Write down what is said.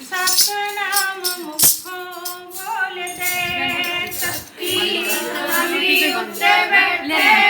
ਸਤਨਾਮ ਮੁਖੋਂ ਬੋਲਦੇ ਸਤੀ ਅਲੀ ਉੱਤੇ ਬੈਠੇ